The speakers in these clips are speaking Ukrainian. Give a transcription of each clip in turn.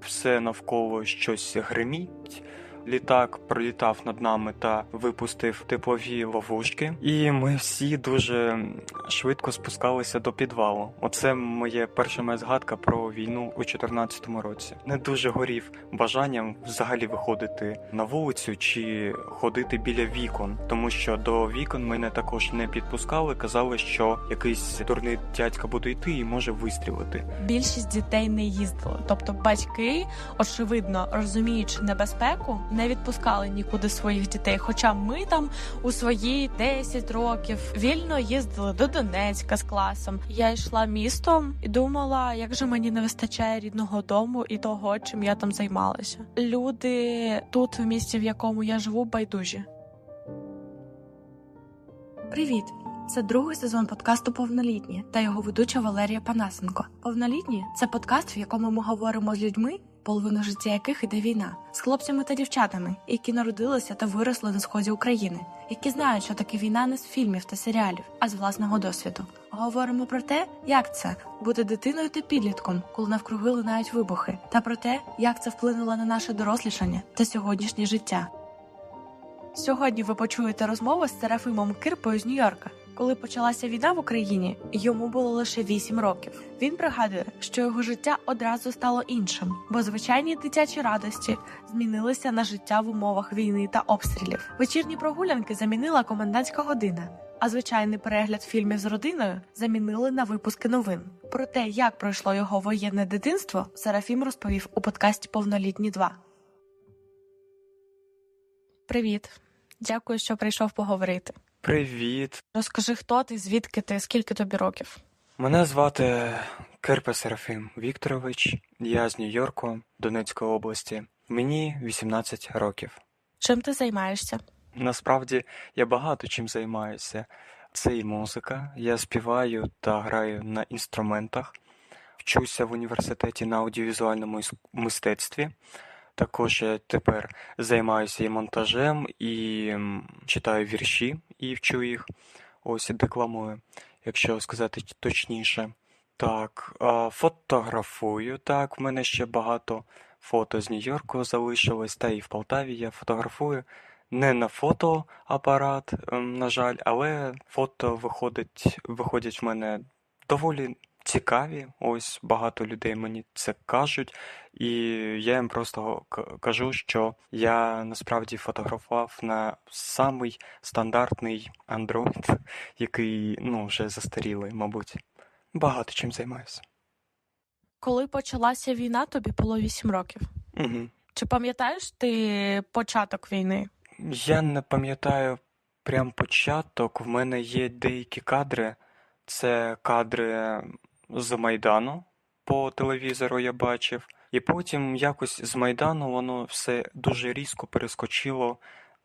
все навколо щось гриміть. Літак пролітав над нами та випустив теплові ловушки, і ми всі дуже швидко спускалися до підвалу. Оце моє перша моя згадка про війну у 2014 році. Не дуже горів бажанням взагалі виходити на вулицю чи ходити біля вікон, тому що до вікон мене також не підпускали. Казали, що якийсь дурний дядька буде йти і може вистрілити. Більшість дітей не їздили, тобто батьки, очевидно, розуміючи небезпеку, не відпускали нікуди своїх дітей. Хоча ми там у свої 10 років вільно їздили до Донецька з класом. Я йшла містом і думала, як же мені не вистачає рідного дому і того, чим я там займалася. Люди тут, в місті, в якому я живу, байдужі. Привіт! Це другий сезон подкасту Повнолітні та його ведуча Валерія Панасенко. Повнолітні це подкаст, в якому ми говоримо з людьми, половину життя яких іде війна, з хлопцями та дівчатами, які народилися та виросли на сході України, які знають, що таке війна не з фільмів та серіалів, а з власного досвіду. Говоримо про те, як це бути дитиною та підлітком, коли навкруги лунають вибухи, та про те, як це вплинуло на наше дорослішання та сьогоднішнє життя. Сьогодні ви почуєте розмову з Серафимом Кирпою з Нью-Йорка. Коли почалася війна в Україні, йому було лише 8 років. Він пригадує, що його життя одразу стало іншим, бо звичайні дитячі радості змінилися на життя в умовах війни та обстрілів. Вечірні прогулянки замінила комендантська година, а звичайний перегляд фільмів з родиною замінили на випуски новин. Про те, як пройшло його воєнне дитинство, Серафім розповів у подкасті Повнолітні 2. Привіт, дякую, що прийшов поговорити. Привіт! Розкажи, хто ти, звідки ти, скільки тобі років? Мене звати Кирпа Серафим Вікторович. Я з Нью-Йорку, Донецької області. Мені 18 років. Чим ти займаєшся? Насправді я багато чим займаюся. Це і музика. Я співаю та граю на інструментах, вчуся в університеті на аудіовізуальному мистецтві. Також я тепер займаюся і монтажем, і читаю вірші і вчу їх. Ось і декламую, якщо сказати точніше. Так, фотографую. Так, в мене ще багато фото з Нью-Йорку залишилось, та і в Полтаві я фотографую. Не на фотоапарат, ем, на жаль, але фото виходить, виходять в мене доволі цікаві. Ось багато людей мені це кажуть, і я їм просто кажу, що я насправді фотографував на самий стандартний Android, який ну, вже застарілий, мабуть. Багато чим займаюся. Коли почалася війна, тобі було 8 років. Угу. Чи пам'ятаєш ти початок війни? Я не пам'ятаю прям початок. В мене є деякі кадри. Це кадри з Майдану по телевізору я бачив. І потім якось з Майдану воно все дуже різко перескочило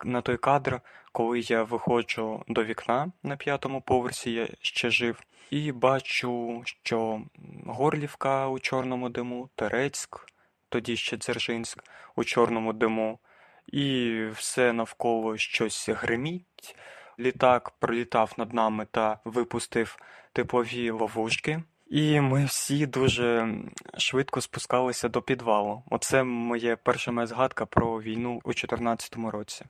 на той кадр, коли я виходжу до вікна на п'ятому поверсі, я ще жив, і бачу, що Горлівка у чорному диму, Терецьк, тоді ще Дзержинськ у чорному диму і все навколо щось гриміть. Літак пролітав над нами та випустив теплові ловушки. І ми всі дуже швидко спускалися до підвалу. Оце моє перша моя згадка про війну у 2014 році.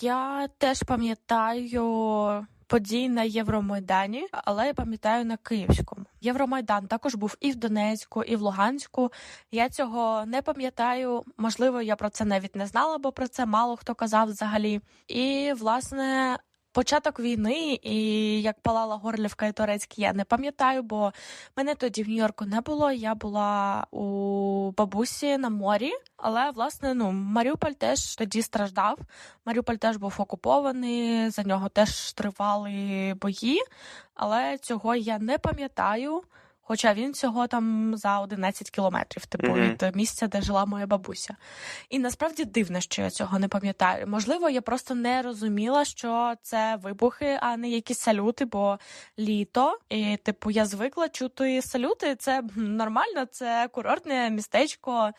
Я теж пам'ятаю події на Євромайдані, але я пам'ятаю на Київському. Євромайдан також був і в Донецьку, і в Луганську. Я цього не пам'ятаю. Можливо, я про це навіть не знала, бо про це мало хто казав взагалі. І власне. Початок війни і як палала Горлівка і Турецьк, я не пам'ятаю, бо мене тоді в Нью-Йорку не було. Я була у бабусі на морі, але власне ну Маріуполь теж тоді страждав. Маріуполь теж був окупований, за нього теж тривали бої, але цього я не пам'ятаю. Хоча він цього там за 11 кілометрів, типу, Мгм. від місця, де жила моя бабуся. І насправді дивно, що я цього не пам'ятаю. Можливо, я просто не розуміла, що це вибухи, а не якісь салюти, бо літо. І, типу, я звикла чути салюти. Це нормально, це курортне містечко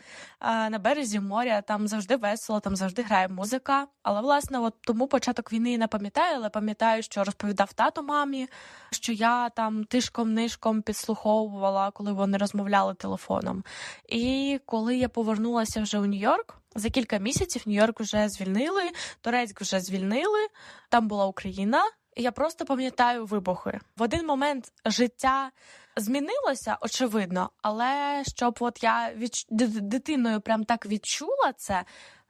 на березі моря. Там завжди весело, там завжди грає музика. Але власне, от тому початок війни не пам'ятаю, але пам'ятаю, що розповідав тато мамі, що я там тишком нишком підслуховувала прослуховувала, коли вони розмовляли телефоном. І коли я повернулася вже у Нью-Йорк, за кілька місяців Нью-Йорк вже звільнили, Турецьк вже звільнили, там була Україна. І я просто пам'ятаю вибухи. В один момент життя змінилося, очевидно, але щоб от я відч... дитиною прям так відчула це,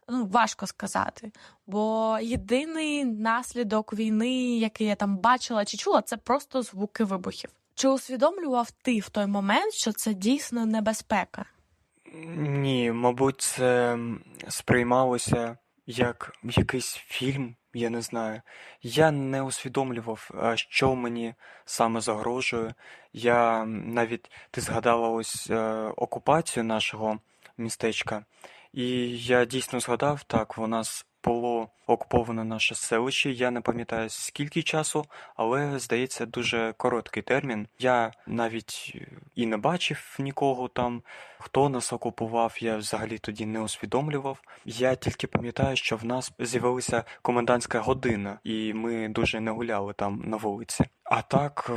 ну важко сказати. Бо єдиний наслідок війни, який я там бачила чи чула, це просто звуки вибухів. Чи усвідомлював ти в той момент, що це дійсно небезпека? Ні, мабуть, це сприймалося як якийсь фільм, я не знаю. Я не усвідомлював, що мені саме загрожує. Я навіть ти згадала ось е, окупацію нашого містечка, і я дійсно згадав, так, у нас було окуповано наше селище. Я не пам'ятаю скільки часу, але здається, дуже короткий термін. Я навіть е, і не бачив нікого там, хто нас окупував. Я взагалі тоді не усвідомлював. Я тільки пам'ятаю, що в нас з'явилася комендантська година, і ми дуже не гуляли там на вулиці. А так,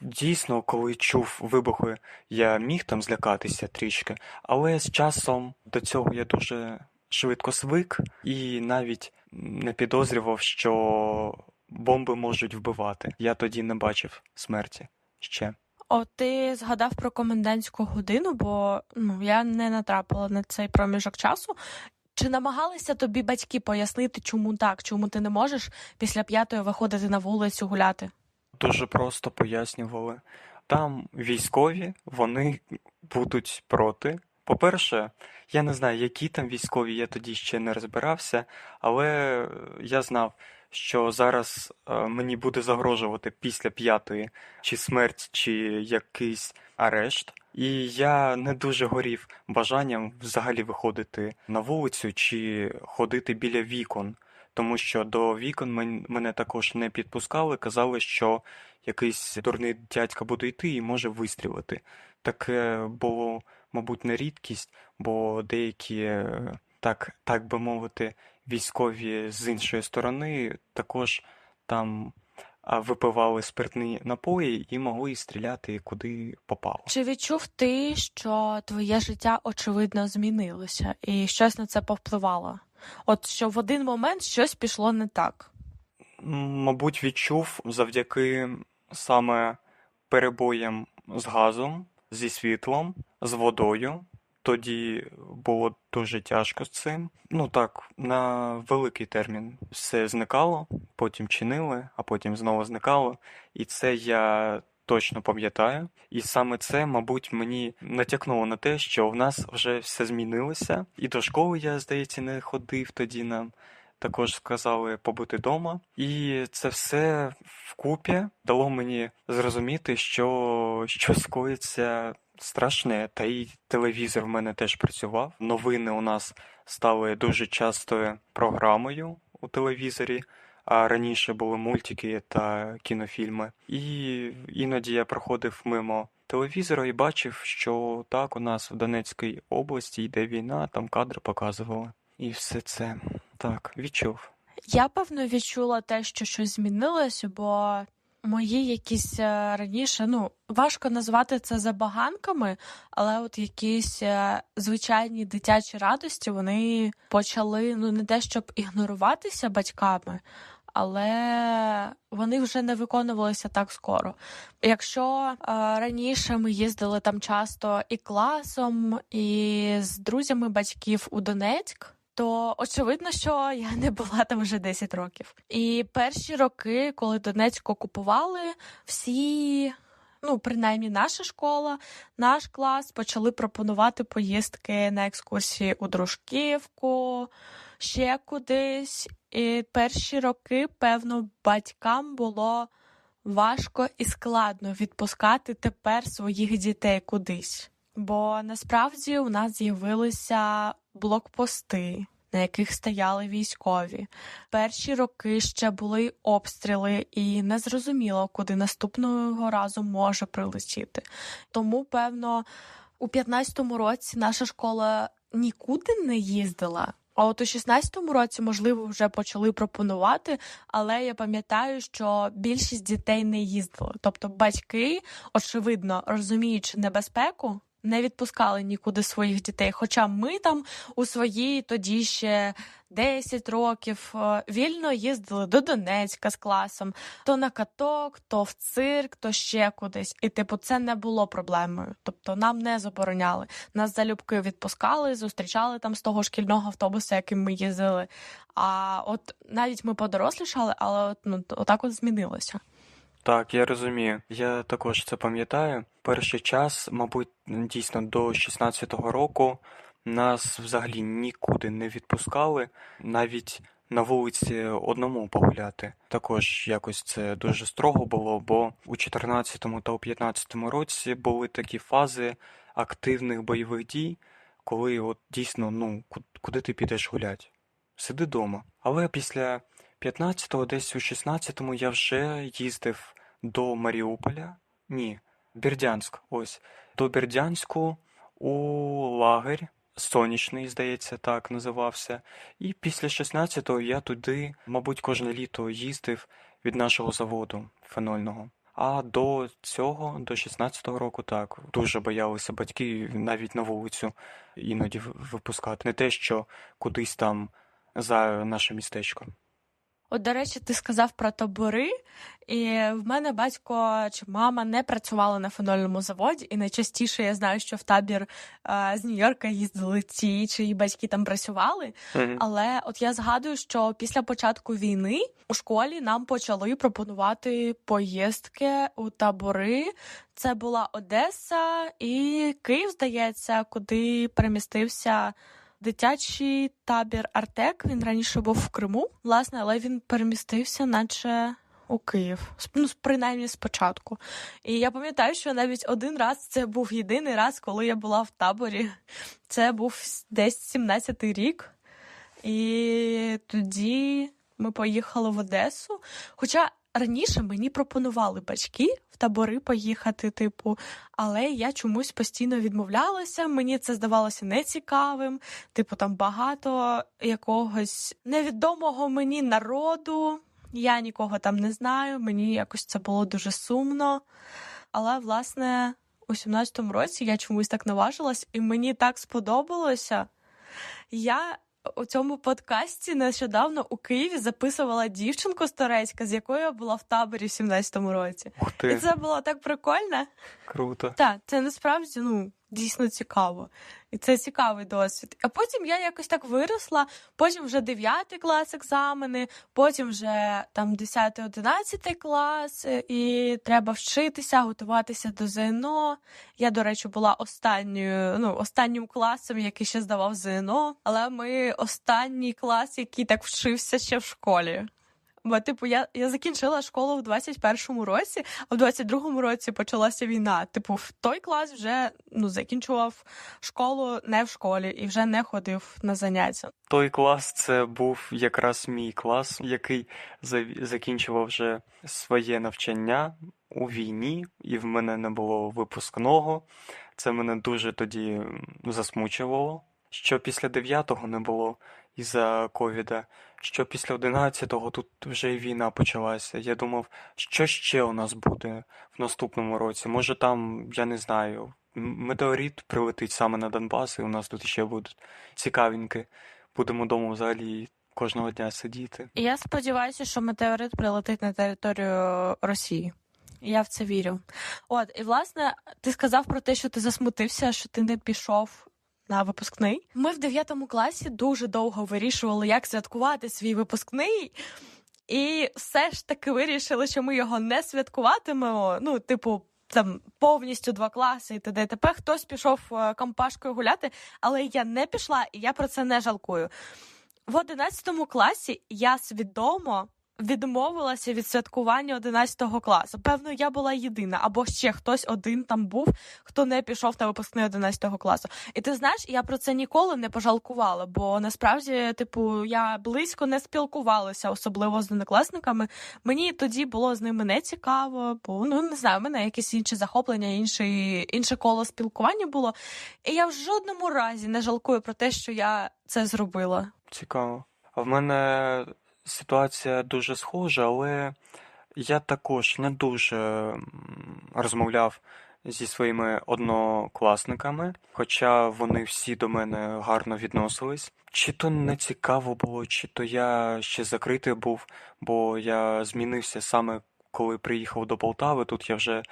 дійсно, коли чув вибухи, я міг там злякатися трішки, але з часом до цього я дуже швидко звик і навіть не підозрював, що бомби можуть вбивати. Я тоді не бачив смерті ще. О, ти згадав про комендантську годину, бо ну я не натрапила на цей проміжок часу. Чи намагалися тобі батьки пояснити, чому так, чому ти не можеш після п'ятої виходити на вулицю гуляти? Дуже просто пояснювали. Там військові, вони будуть проти. По-перше, я не знаю, які там військові, я тоді ще не розбирався, але я знав, що зараз е, мені буде загрожувати після п'ятої чи смерть, чи якийсь арешт. І я не дуже горів бажанням взагалі виходити на вулицю чи ходити біля вікон, тому що до вікон мене також не підпускали, казали, що якийсь дурний дядька буде йти і може вистрілити. Таке було мабуть, не рідкість, бо деякі, е, так, так би мовити, військові з іншої сторони також там випивали спиртні напої і могли стріляти куди попало. Чи відчув ти, що твоє життя очевидно змінилося і щось на це повпливало? От що в один момент щось пішло не так? Мабуть, відчув завдяки саме перебоям з газом, зі світлом, з водою. Тоді було дуже тяжко з цим. Ну так, на великий термін все зникало, потім чинили, а потім знову зникало. І це я точно пам'ятаю. І саме це, мабуть, мені натякнуло на те, що в нас вже все змінилося. І до школи я, здається, не ходив тоді нам. Також сказали побути вдома. І це все вкупі дало мені зрозуміти, що щось коїться страшне, та й телевізор в мене теж працював. Новини у нас стали дуже частою програмою у телевізорі, а раніше були мультики та кінофільми. І іноді я проходив мимо телевізора і бачив, що так у нас в Донецькій області йде війна, там кадри показували. І все це так відчув. Я певно відчула те, що щось змінилося, бо мої якісь е, раніше, ну важко назвати це забаганками, але от якісь е, звичайні дитячі радості вони почали ну не те, щоб ігноруватися батьками. Але вони вже не виконувалися так скоро. Якщо е, раніше ми їздили там часто і класом, і з друзями батьків у Донецьк, то очевидно, що я не була там вже 10 років. І перші роки, коли Донецьк окупували, всі. Ну, принаймні, наша школа, наш клас почали пропонувати поїздки на екскурсії у Дружківку, ще кудись. І перші роки, певно, батькам було важко і складно відпускати тепер своїх дітей кудись. Бо насправді у нас з'явилися блокпости, на яких стояли військові. Перші роки ще були обстріли, і не зрозуміло, куди наступного разу може прилетіти. Тому, певно, у 15-му році наша школа нікуди не їздила. А от у 16-му році, можливо, вже почали пропонувати, але я пам'ятаю, що більшість дітей не їздили. Тобто батьки, очевидно, розуміючи небезпеку, не відпускали нікуди своїх дітей. Хоча ми там у свої тоді ще 10 років е, вільно їздили до Донецька з класом, то на каток, то в цирк, то ще кудись. І типу, це не було проблемою. Тобто нам не забороняли. Нас залюбки відпускали, зустрічали там з того шкільного автобуса, яким ми їздили. А от навіть ми подорослішали, але от, ну, отак от змінилося. Так, я розумію. Я також це пам'ятаю. Перший час, мабуть, дійсно до 16-го року нас взагалі нікуди не відпускали, навіть на вулиці одному погуляти. Також якось це дуже строго було, бо у 14-му та у 15-му році були такі фази активних бойових дій, коли от дійсно, ну, ку- куди ти підеш гуляти? Сиди дома. Але після 15-го, десь у 16-му я вже їздив до Маріуполя. Ні, Бердянськ. Ось. До Бердянську у лагерь. Сонячний, здається, так називався. І після 16-го я туди, мабуть, кожне літо їздив від нашого заводу фенольного. А до цього, до 16-го року, так, дуже боялися батьки навіть на вулицю іноді випускати. Не те, що кудись там за наше містечко. От, до речі, ти сказав про табори, і в мене батько чи мама не працювали на фенольному заводі, і найчастіше я знаю, що в табір е, з Нью-Йорка їздили ті, чиї батьки там працювали. Мгм. Але от я згадую, що після початку війни у школі нам почали пропонувати поїздки у табори. Це була Одеса і Київ, здається, куди перемістився дитячий табір Артек. Він раніше був в Криму, власне, але він перемістився, наче. У Київ, ну, принаймні спочатку. І я пам'ятаю, що навіть один раз це був єдиний раз, коли я була в таборі. Це був десь 17-й рік. І тоді ми поїхали в Одесу. Хоча раніше мені пропонували батьки в табори поїхати, типу, але я чомусь постійно відмовлялася. Мені це здавалося нецікавим. Типу, там багато якогось невідомого мені народу. Я нікого там не знаю. Мені якось це було дуже сумно. Але, власне, у 17-му році я чомусь так наважилась, і мені так сподобалося. Я у цьому подкасті нещодавно у Києві записувала дівчинку з Торецька, з якою я була в таборі в 17-му році. Ух І це було так прикольно. круто. Так, це насправді ну, дійсно цікаво. І це цікавий досвід. А потім я якось так виросла, потім вже 9 клас екзамени, потім вже там 10-11 клас, е, і треба вчитися, готуватися до ЗНО. Я, до речі, була останньою, ну, останнім класом, який ще здавав ЗНО, але ми останній клас, який так вчився ще в школі. Бо, типу, я, я закінчила школу в 21-му році, а в 22-му році почалася війна. Типу, в той клас вже ну, закінчував школу не в школі і вже не ходив на заняття. Той клас це був якраз мій клас, який закінчував вже своє навчання у війні, і в мене не було випускного. Це мене дуже тоді засмучувало. Що після 9-го не було із-за ковіда, що після 11-го тут вже і війна почалася. Я думав, що ще у нас буде в наступному році. Може там, я не знаю, метеорит прилетить саме на Донбас, і у нас тут ще будуть цікавенькі. Будемо вдома взагалі кожного дня сидіти. Я сподіваюся, що метеорит прилетить на територію Росії. Я в це вірю. От, і власне, ти сказав про те, що ти засмутився, що ти не пішов на випускний. Ми в 9 класі дуже довго вирішували, як святкувати свій випускний. І все ж таки вирішили, що ми його не святкуватимемо. Ну, типу, там повністю два класи і т.д. т.п. Хтось пішов е, компашкою гуляти, але я не пішла, і я про це не жалкую. В 11 класі я свідомо відмовилася від святкування 11 класу. Певно, я була єдина, або ще хтось один там був, хто не пішов на випускний 11 класу. І ти знаєш, я про це ніколи не пожалкувала, бо насправді, типу, я близько не спілкувалася, особливо з однокласниками. Мені тоді було з ними не цікаво, бо ну не знаю, в мене якісь інші захоплення, інше, інше коло спілкування було. І я в жодному разі не жалкую про те, що я це зробила. Цікаво. А в мене ситуація дуже схожа, але я також не дуже розмовляв зі своїми однокласниками, хоча вони всі до мене гарно відносились. Чи то не цікаво було, чи то я ще закритий був, бо я змінився саме коли приїхав до Полтави. Тут я вже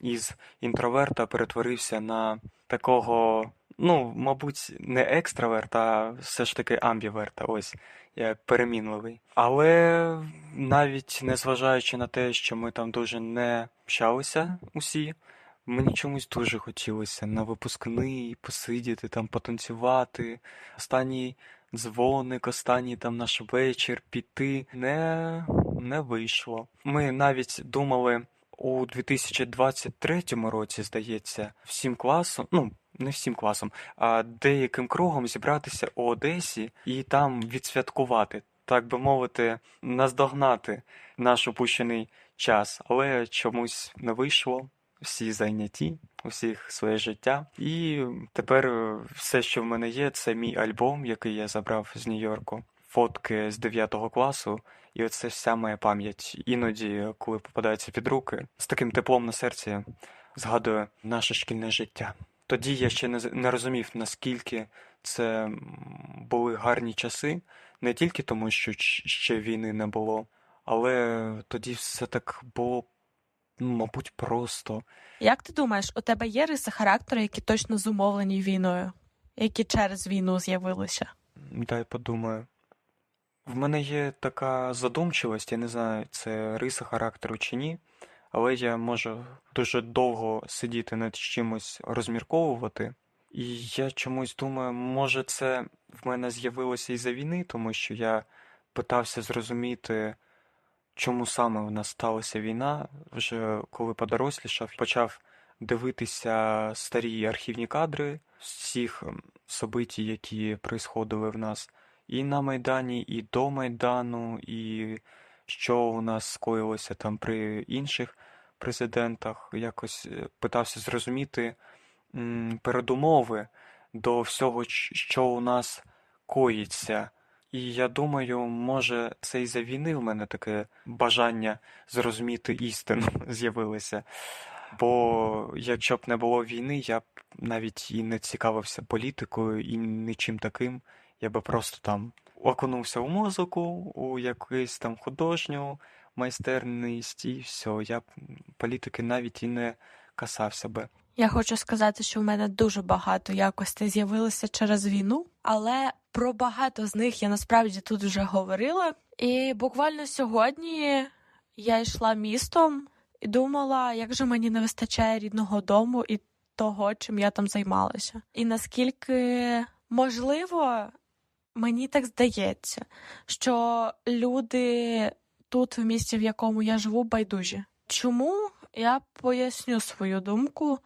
із інтроверта перетворився на такого, ну, мабуть, не екстраверта, а все ж таки амбіверта. Ось я перемінливий. Але навіть незважаючи на те, що ми там дуже не общалися усі, мені чомусь дуже хотілося на випускний посидіти, там потанцювати. Останній дзвоник, останній там наш вечір піти не, не вийшло. Ми навіть думали у 2023 році, здається, всім класом, ну, не всім класом, а деяким кругом зібратися у Одесі і там відсвяткувати, так би мовити, наздогнати наш упущений час, але чомусь не вийшло. Всі зайняті, у всіх своє життя. І тепер все, що в мене є, це мій альбом, який я забрав з Нью-Йорку, фотки з 9 класу, і оце вся моя пам'ять. Іноді, коли попадається під руки, з таким теплом на серці згадую наше шкільне життя. Тоді я ще не, не розумів, наскільки це були гарні часи, не тільки тому, що ще війни не було, але тоді все так було, мабуть, просто. Як ти думаєш, у тебе є риси характеру, які точно зумовлені війною, які через війну з'явилися? Дай подумаю. В мене є така задумчивість, я не знаю, це риса характеру чи ні, але я можу дуже довго сидіти над чимось розмірковувати. І я чомусь думаю, може це в мене з'явилося із-за війни, тому що я питався зрозуміти, чому саме в нас сталася війна, вже коли подорослішав, почав дивитися старі архівні кадри всіх событій, які происходили в нас і на Майдані, і до Майдану, і що у нас скоїлося там при інших президентах. Якось е, питався зрозуміти передумови до всього, що у нас коїться. І я думаю, може, це із-за війни в мене таке бажання зрозуміти істину з'явилося. Бо якщо б не було війни, я б навіть і не цікавився політикою і нічим таким. Я би просто там окунувся у музику, у якусь там художню майстерність, і все. Я політики навіть і не касався би. Я хочу сказати, що в мене дуже багато якостей з'явилося через війну, але про багато з них я насправді тут вже говорила. І буквально сьогодні я йшла містом і думала, як же мені не вистачає рідного дому і того, чим я там займалася. І наскільки можливо, мені так здається, що люди тут, в місті, в якому я живу, байдужі. Чому? Я поясню свою думку.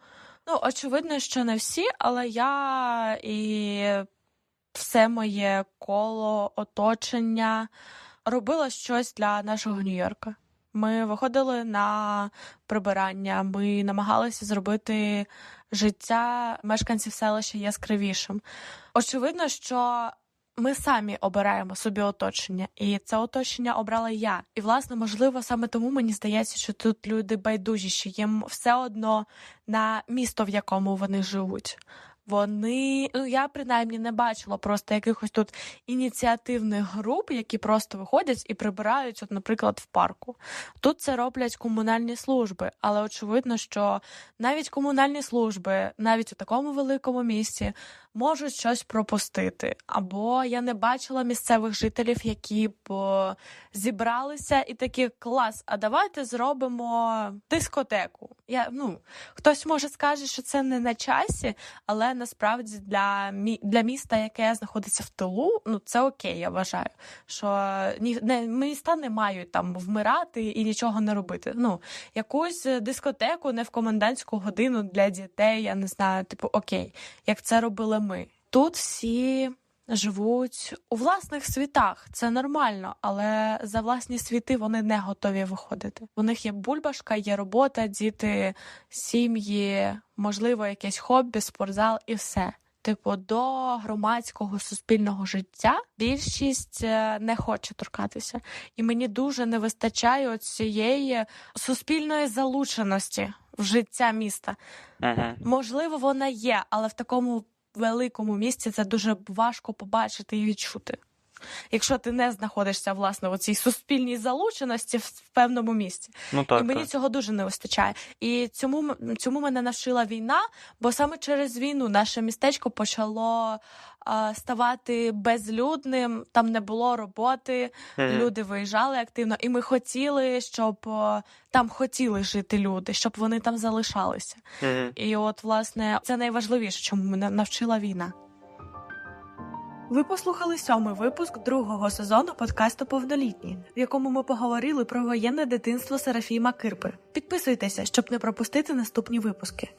Ну, очевидно, що не всі, але я і все моє коло оточення робила щось для нашого Нью-Йорка. Ми виходили на прибирання, ми намагалися зробити життя мешканців селища яскравішим. Очевидно, що ми самі обираємо собі оточення, і це оточення обрала я. І, власне, можливо, саме тому мені здається, що тут люди байдужі, що їм все одно на місто, в якому вони живуть. Вони, ну я принаймні не бачила просто якихось тут ініціативних груп, які просто виходять і прибирають, от, наприклад, в парку. Тут це роблять комунальні служби, але очевидно, що навіть комунальні служби, навіть у такому великому місті, можуть щось пропустити. Або я не бачила місцевих жителів, які б зібралися і такі клас. А давайте зробимо дискотеку. Я ну хтось може скаже, що це не на часі, але насправді для мі для міста, яке знаходиться в тилу, ну це окей, я вважаю. Що ні не міста не мають там вмирати і нічого не робити. Ну якусь дискотеку не в комендантську годину для дітей. Я не знаю, типу окей, як це робили ми. Тут всі живуть у власних світах. Це нормально, але за власні світи вони не готові виходити. У них є бульбашка, є робота, діти, сім'ї, можливо, якесь хобі, спортзал і все. типу, до громадського суспільного життя більшість е, не хоче торкатися. І мені дуже не вистачає цієї суспільної залученості в життя міста. Угу. Можливо, вона є, але в такому великому місці це дуже важко побачити і відчути. Якщо ти не знаходишся власне у цій суспільній залученості в в певному місці, Ну так. і мені так. цього дуже не вистачає. І цьому цьому мене навчила війна, бо саме через війну наше містечко почало а, ставати безлюдним. Там не було роботи, Мгм. люди виїжджали активно, і ми хотіли, щоб там хотіли жити люди, щоб вони там залишалися. Мгм. І от, власне, це найважливіше, чому мене навчила війна. Ви послухали сьомий випуск другого сезону подкасту Повнолітні, в якому ми поговорили про воєнне дитинство Серафіма Кирпи. Підписуйтеся, щоб не пропустити наступні випуски.